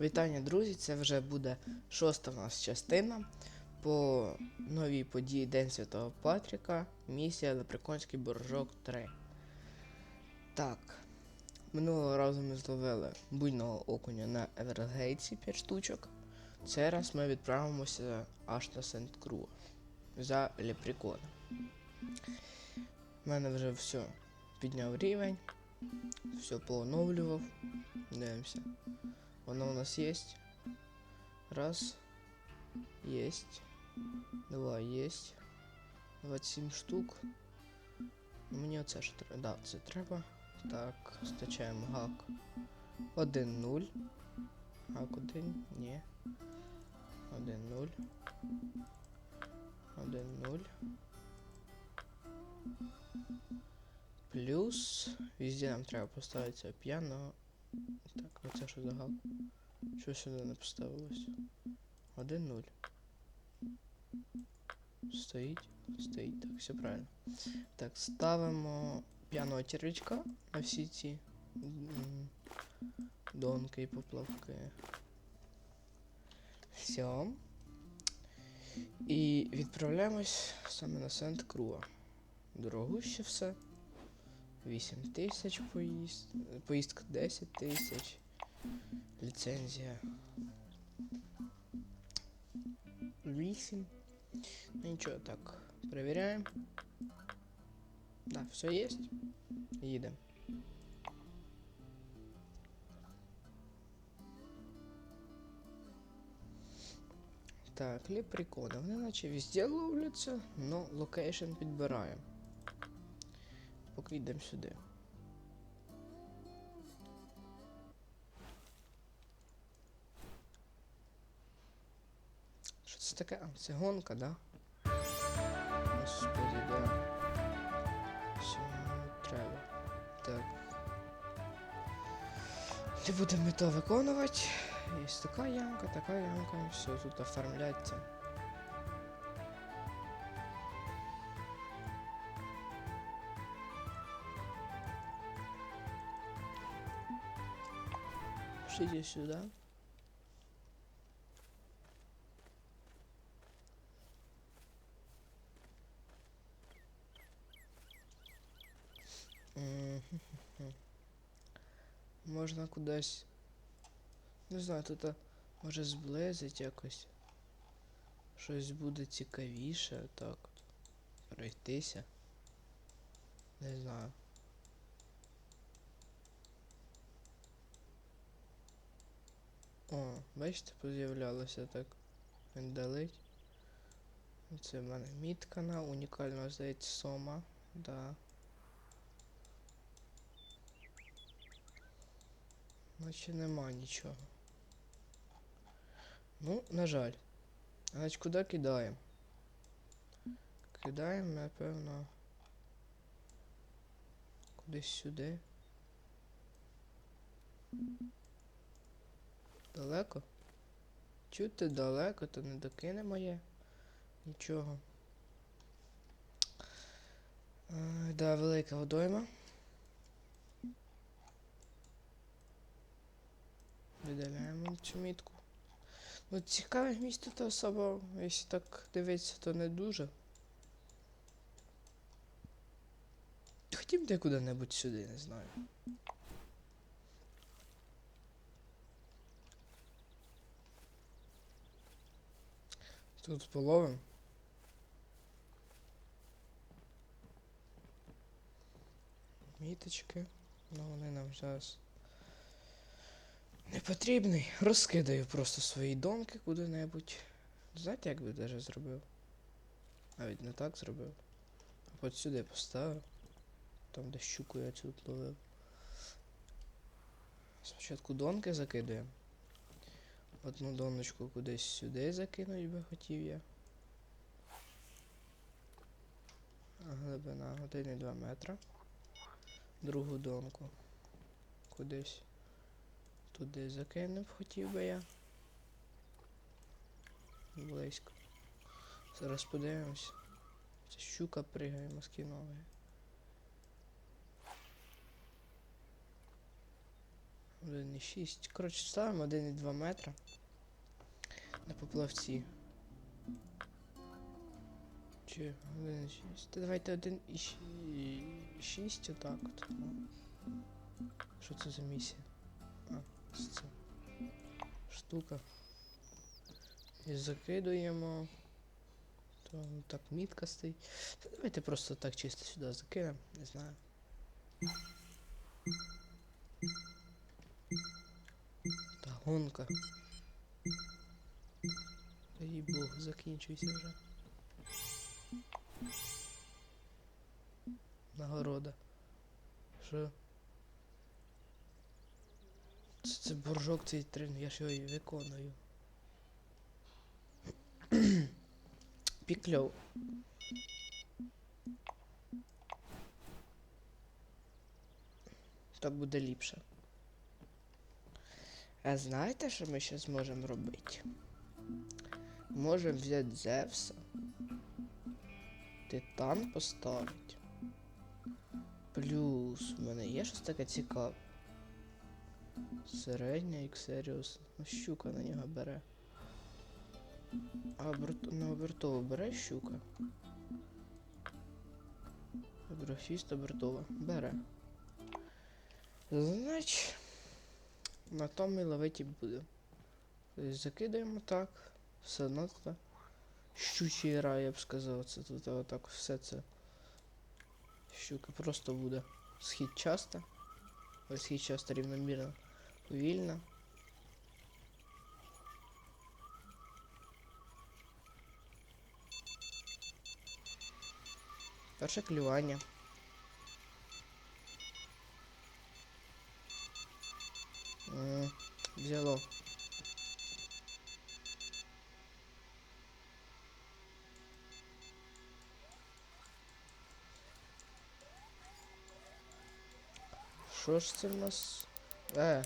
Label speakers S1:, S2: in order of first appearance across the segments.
S1: Вітання, друзі! Це вже буде шоста в нас частина по новій події День Святого Патріка. Місія Лепреконський Боржок 3. Так. Минулого разу ми зловили буйного окуня на Евергейтсі 5 штучок. Цей раз ми відправимося аж на Сент Кру за лепрекона. У мене вже все підняв рівень, все пооновлював. Дивимося. Оно у нас есть. Раз. Есть. Два есть. 27 штук. Мені оце ж треба. Да, це треба. Так, стачаємо гак. 1-0. Гак 1. Ні. 1-0. 1-0. Плюс. Везде нам треба поставити це Так, оце що за гак? Що сюди не поставилось? 1-0. Стоїть, стоїть, так, все правильно. Так, ставимо п'яного червячка на всі ці донки і поплавки. Все. І відправляємось саме на Сент Круа. Дорогуще все. 8 тисяч поїзд... поїздка 10 тисяч. Ліцензія. 8. Ну нічого, так. Перевіряємо. Да, все є. Їдемо. Так, лепрекони. Вони наче везде но локейшн підбираємо. Йдемо сюди. Що це таке? А, це гонка, да? Господи, да. Мені треба? Так. Не будемо ми то виконувати. Є така ямка, така ямка, все тут оформляється. Пишите сюда. Можна кудись. Не знаю, тут а, може зблизить якось. Щось буде цікавіше, так. Пройтися. Не знаю. О, бачите, поз'являлося так. Віддалить. Це в мене мітка на унікального, здається, сома. Да. Наче нема нічого. Ну, на жаль. Значить, куди кидаємо? Кидаємо, напевно. Кудись сюди. Далеко? Чути далеко, то не докине моє. Нічого. Е, да, велика водойма. Видаляємо цю мітку. Ну, цікаве місто то особо, якщо так дивитися, то не дуже. Хотім де куди-небудь сюди, не знаю. Тут половим. Міточки. Ну вони нам зараз не потрібний. Розкидаю просто свої домки куди-небудь. Знаєте, як би даже зробив? Навіть не так зробив. А от сюди поставив. Там, де щуку я цю ловив. Спочатку донки закидуємо. Одну доночку кудись сюди закинуть би хотів я. Глибина 1,2 метра. Другу донку. Кудись туди закинув, хотів би я. Близько. Зараз подивимось. Це щука пригає маскіновий. 1,6. Коротше, ставимо 1,2 метра на поплавці. Чи 1,6. Та давайте 1,6 отак от. Що це за місія? А, ось це штука. І закидуємо. То ну, так мітка стоїть. Та давайте просто так чисто сюди закинемо, не знаю. Та гонка. Та їй Бог, закінчуйся вже. Нагорода. Що? Це, це боржок цей трен, я ж його виконую. Пікльов. Так буде ліпше. А знаєте, що ми ще зможемо робити? Можемо взяти Зевса. Титан поставити. Плюс у мене є щось таке цікаве. Середня Іксеріус. Ну, щука на нього бере. А оберт... на обертову бере щука. Графіст обертова. Бере. Значить, на тому і буде. Тобто закидаємо так. Все тут щучий рай, я б сказав. Це тут отак все це. Щука просто буде. Схід часто. Ось схід часто рівномірно. Повільно. Перше клювання. М, Взяло. Що ж це в нас? Е.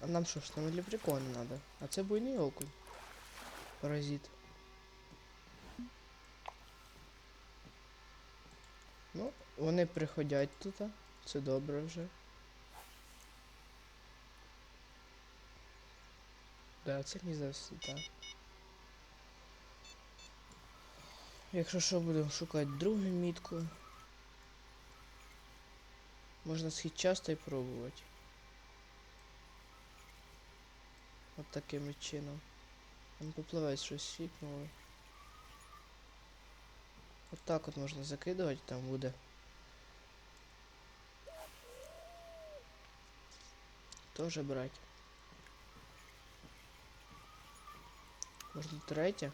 S1: А нам що ж там нам лепрекони надо? А це буйний окунь. Паразит. Ну, вони приходять тут. Це добре вже. Да, це завжди, так. Якщо що, будемо шукати другу мітку. Можна схід часто і пробувати. От таким чином. Він попливає щось світнуло. От так от можна закидувати, там буде. Тоже брать. Можна третє.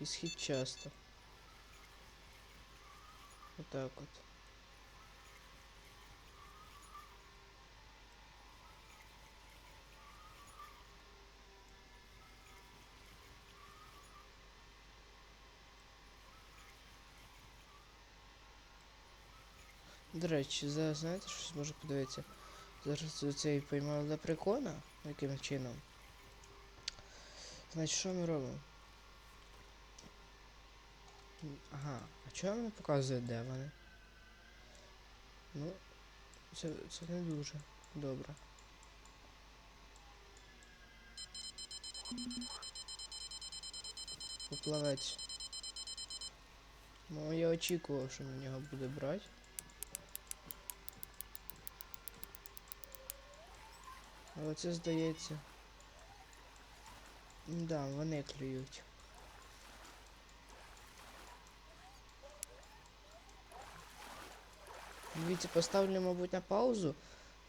S1: І схід часто. Отак от. До речі, зараз знаєте, щось може подивитися. Зараз цей поймав лепрекона, яким чином. Значить, що ми робимо? Ага, а чого він показує, де вони? Ну, це, це не дуже добре. Поплавець. Ну, я очікував, що на нього буде брати. Але це здається. Да, вони клюють. Дивіться, поставлю, мабуть, на паузу.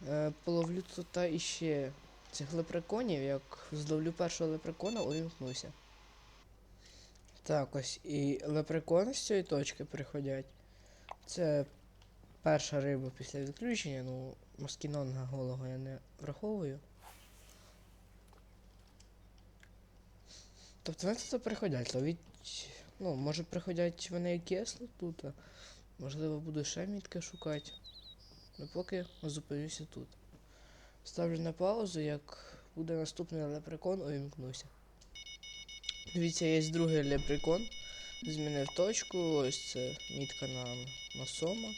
S1: Е, половлю тут іще цих лепреконів, як зловлю першого лепрекона, увімкнуся. Так, ось і лепрекони з цієї точки приходять. Це перша риба після відключення, ну, маскінонга голого я не враховую. Тобто вони тут приходять, ловіть. Ну, може приходять вони як тут. Можливо, буду ще мітки шукати. Ну поки зупинюся тут. Ставлю на паузу, як буде наступний лепрекон, увімкнуся. Дивіться, є другий лепрекон. Змінив точку, ось це мітка на, на сома.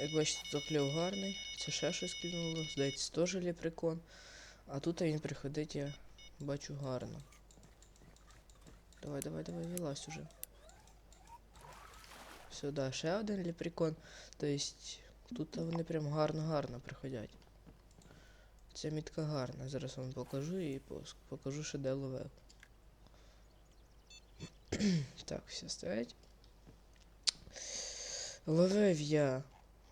S1: Як бачите, то кльов гарний. Це ще щось кинуло. Здається, теж ліпрекон. А тут він приходить, я бачу гарно. Давай, давай, давай, вилазь уже. Сюди ще один ліпрекон. Тобто тут вони прям гарно-гарно приходять. Ця мітка гарна. Зараз вам покажу і покажу, що де ловив. так, все стоять. Ловив я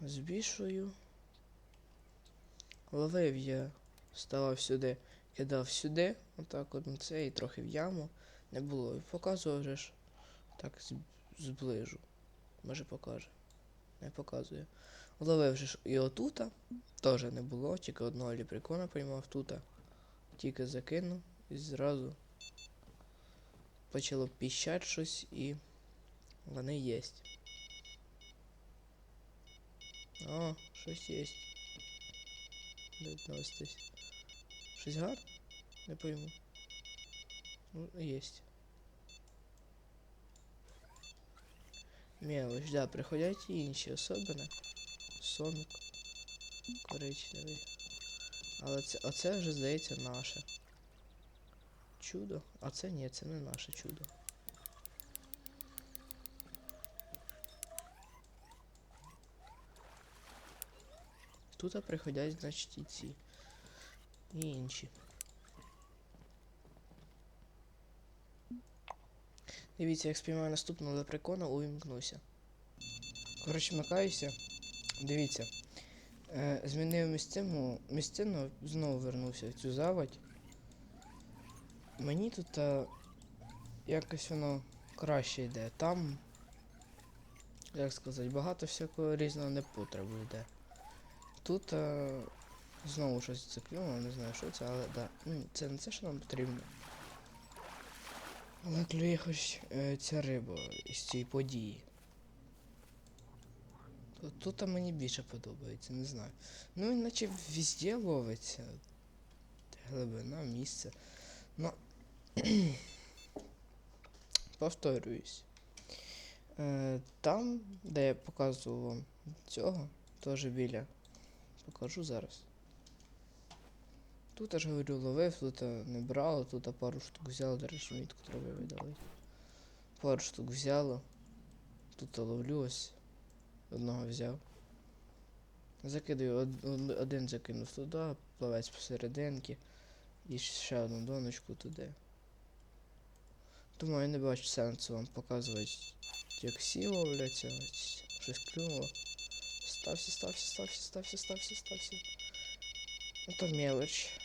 S1: збільшую. Ловив я, ставав сюди, кидав сюди, отак от це і трохи в яму. Не було. І показував вже ж. Так, зближу. Може покаже. Не показує. Ловив же ж і отута. Теж не було, тільки одного ліприкона поймав тута. Тільки закинув і зразу почало піщать щось і вони єсть. О, щось єсть. Де ось десь. Щось гарне? Не пойму. Ну, єсть. Мелочь, да, приходять і інші особини. Соник. Коричневий. Але це, оце вже здається наше. Чудо. А це ні, це не наше чудо. Тут приходять, значить, і ці. І інші. Дивіться, як спіймаю наступного лепрекона, увімкнуся. Коротше, макаюся. Дивіться. Е, змінив місцину, місцину, знову вернувся в цю заводь. Мені тут е, якось воно краще йде. Там, як сказати, багато всякого різного непотребу йде. Тут е, знову щось циклювало, не знаю, що це, але да. Це не це, що нам потрібно. Але клює хоч е, ця риба із цієї події. Тут, мені більше подобається, не знаю. Ну він наче везде ловиться. Глибина, місце. Ну. Повторююсь. Е, там, де я показував вам цього, теж біля. Покажу зараз. Тут аж говорю, ловив, тут е, не брало, тут пару штук взяло, до речі, мітку треба видали. Пару штук взяло. Тут ловлю ось. Одного взяв. Закидаю, од- од- один закинув туди, плавець посерединки. І ще одну доночку туди. Тому я не бачу сенсу вам показувати, як всі ловляться. Щось клюнуло. Стався, стався, стався, стався, стався, стався. Ну то мелоч.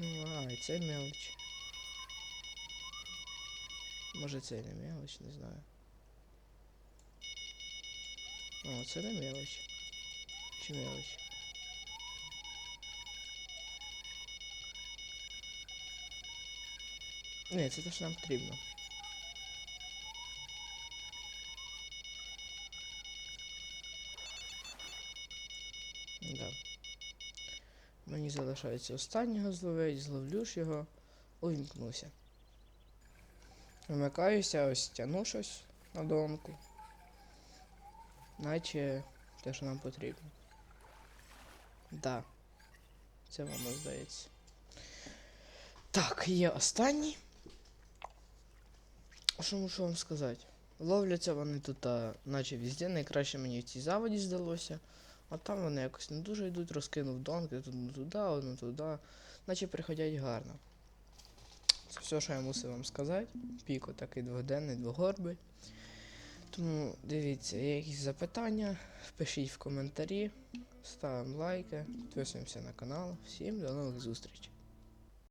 S1: Ну, а, і це мелоч. Може це і не мелоч, не знаю. О, це не мелоч. Чи мелоч? Ні, це те, що нам потрібно. Да. Мені залишається останнього зловити, зловлю ж його, увімкнуся. Вмикаюся, ось тяну щось на донку. Наче те, що нам потрібно. Да. Це воно здається. Так, є останній. Що мушу вам сказати? Ловляться вони тут, а, наче везде, найкраще мені в цій заводі здалося. А там вони якось не дуже йдуть, розкинув донки, тут туди, одну туди. Наче приходять гарно. Це все, що я мусив вам сказати. Піко такий дводенний, двогорбий. Тому дивіться, є якісь запитання, пишіть в коментарі, ставимо лайки, підписуємося на канал. Всім до нових зустрічей.